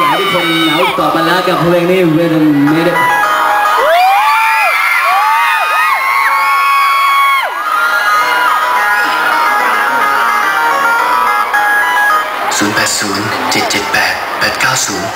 อยากให้ทุกคนเหงาต่อไปแล้วกับเพลงนี้เวทไม่ได้0 8 0 7 7 8 8 9 0เ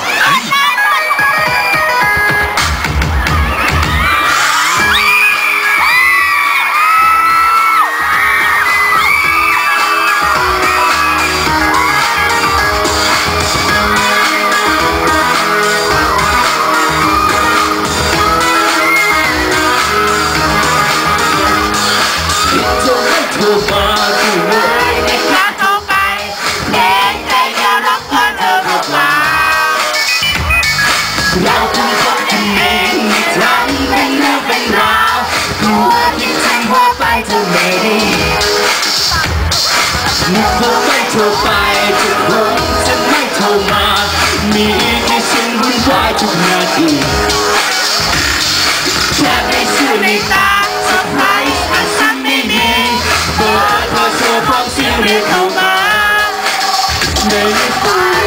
ฮ้ย ทรไปจะคงจะไม่โทรมา มีแค่ฉันวุ่นวายทุกนาทีแค่ไม่เชื่อในตาเซอร์ไพร ร้อมเ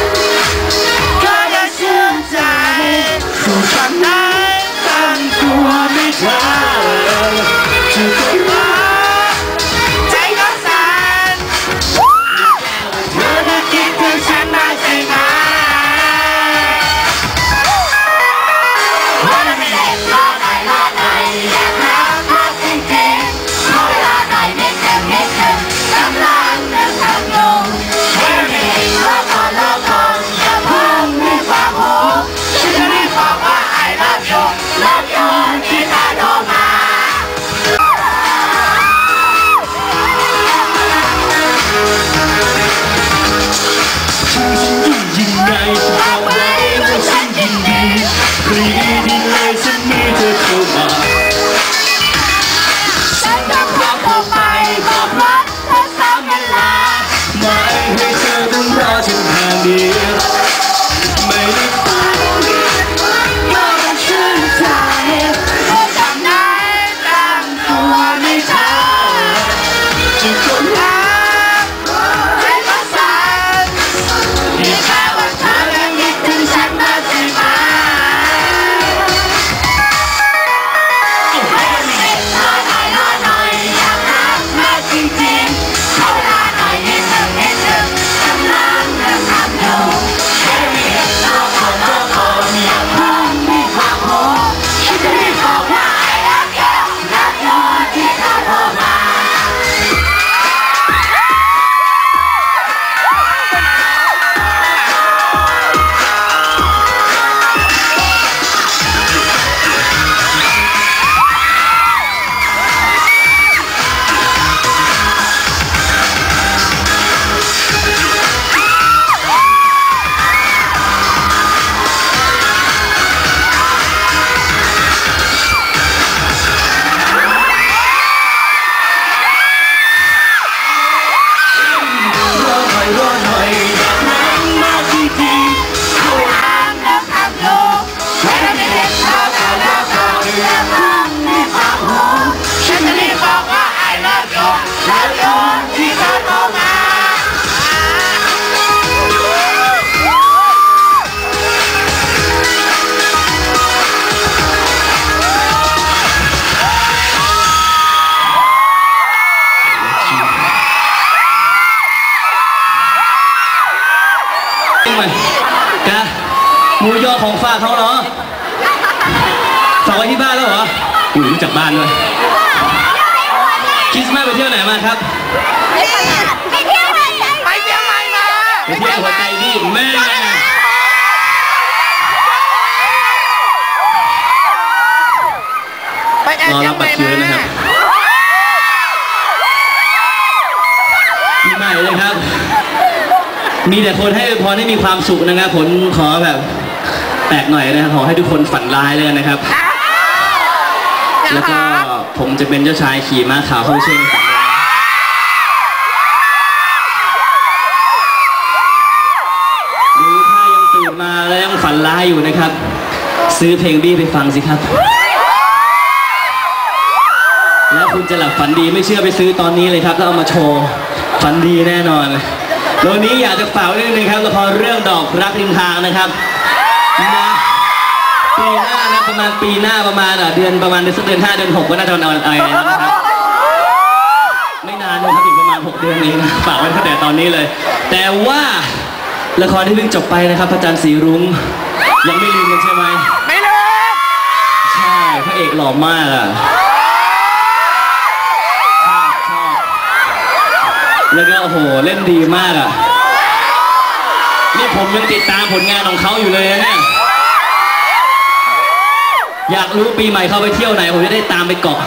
หมูยอของฝากเขาเหรอฝากไว้ที่บ้านแล้วเหรออุ้ยรู้จักบ้านด้วยคริสต์มาสไปเที่ยวไหนมาครับ ไปเที่ยวไหนไปเที่ยวไหนมาไปเที่ยวหัวใจดีแม่ไปแอรอรับบัตรคิวนะครับปีใหม่เลยครับ มีแต่คนให้อวยพรให้มีความสุขนะครับผมขอแบบแปลกหน่อยนะครับขอให้ทุกคนฝันร้ายเลยนะครับ แล้วก็ผมจะเป็นเจ้าชายขี่ม้าขาวเข้าเช่นฝันร้ายหรือถ้ายังตื่นมาแล้วยังฝันร้ายอยู่นะครับ ซื้อเพลงบี้ไปฟังสิครับ แล้วคุณจะหลับฝันดีไม่เชื่อไปซื้อตอนนี้เลยครับแล้วเอามาโชว์ฝันดีแน่นอนแล้ววันนี้อยากจะฝากไว้นิดนึงครับละครเรื่องดอกรักริมทางนะครับ นะปีหน้านะประมาณปีหน้าประมาณอะเดือนประมาณเดือนสักเดือนห้าเดือนหกก็น่าจะนอนไอ้นะครับไม่นานนะครับอีกประมาณ6เดือนเองนะฝากไว้ตั้งแต่ตอนนี้เลย แต่ว่าละครที่เพิ่งจบไปนะครับพระจันทร์สีรุ้งยังไม่ลืมกันใช่ไหมไม่ลืมใช่พระเอกหล่อมากอะชอบชอบแล้วก็โอ้โหเล่นดีมากอะ นี่ผมยังติดตามผลงานของเขาอยู่เลยนะเนี่ยอยากรู้ปีใหม่เขาไปเที่ยวไหน ผมจะได้ตามไปเกาะ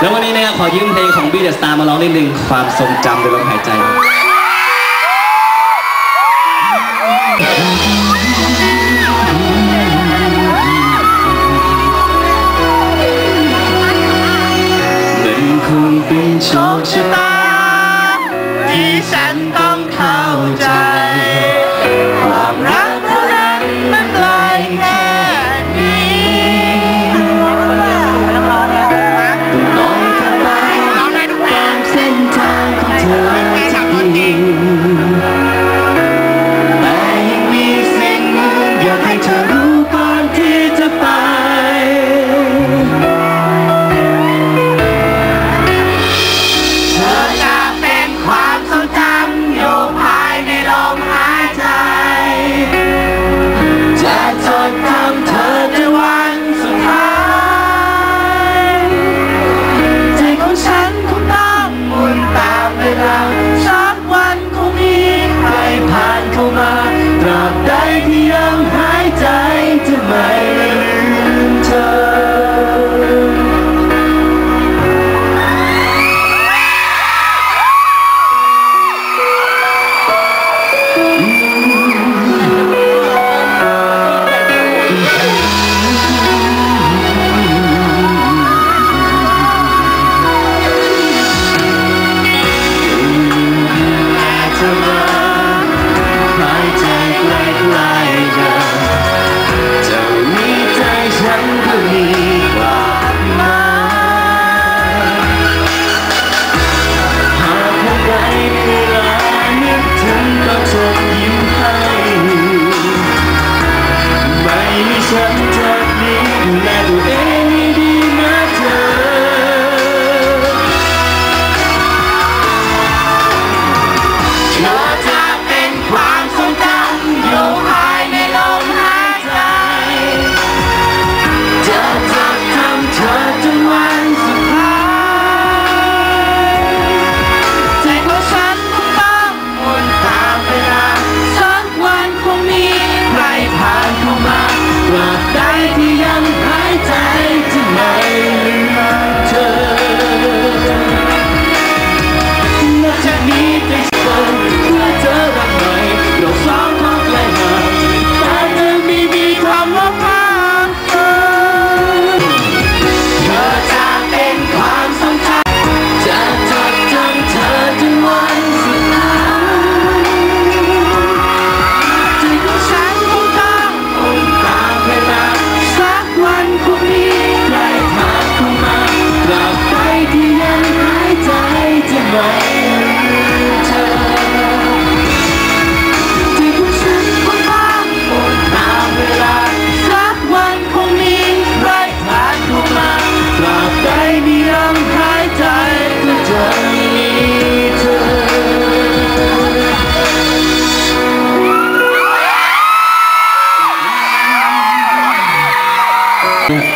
แล้ววันนี้นะครับขอยืมเพลงของบีเดสตาร์มาร้องนิดนึงความทรงจำโดยลมหายใจมันคงเป็นโชคชะตาที่ฉันต้อง ราบใดที่ยังหายใจก็จะมีเธอ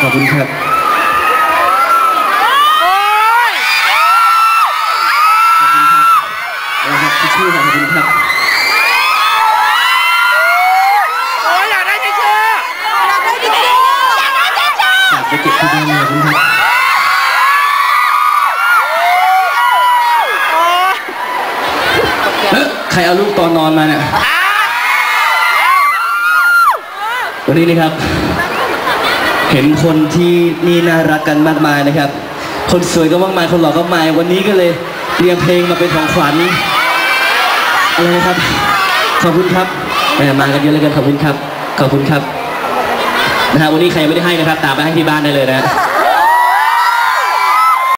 ขอบคุณครับขอบคุณครับนะครับที่ชื่อขอบคุณครับ โอ้ยอยากได้ทิชชู่อยากได้ทิชชู่อยากได้ทิชชู่ ฝากไปเก็บที่บ้านเลยครับใครเอาลูกตอนนอนมาเนี่ยวันนี้นะครับ เห็นคนที่นี่น่ารักกันมากมายนะครับ คนสวยก็มากมายคนหล่อก็มายวันนี้ก็เลยเตรียมเพลงมาเป็นของขวัญอะไรนะครับ ขอบคุณครับแหมมากันเยอะเลยกันขอบคุณครับ ขอบคุณครับ นะฮะวันนี้ใครยังไม่ได้ให้นะครับ ตามไปให้ที่บ้านได้เลยนะ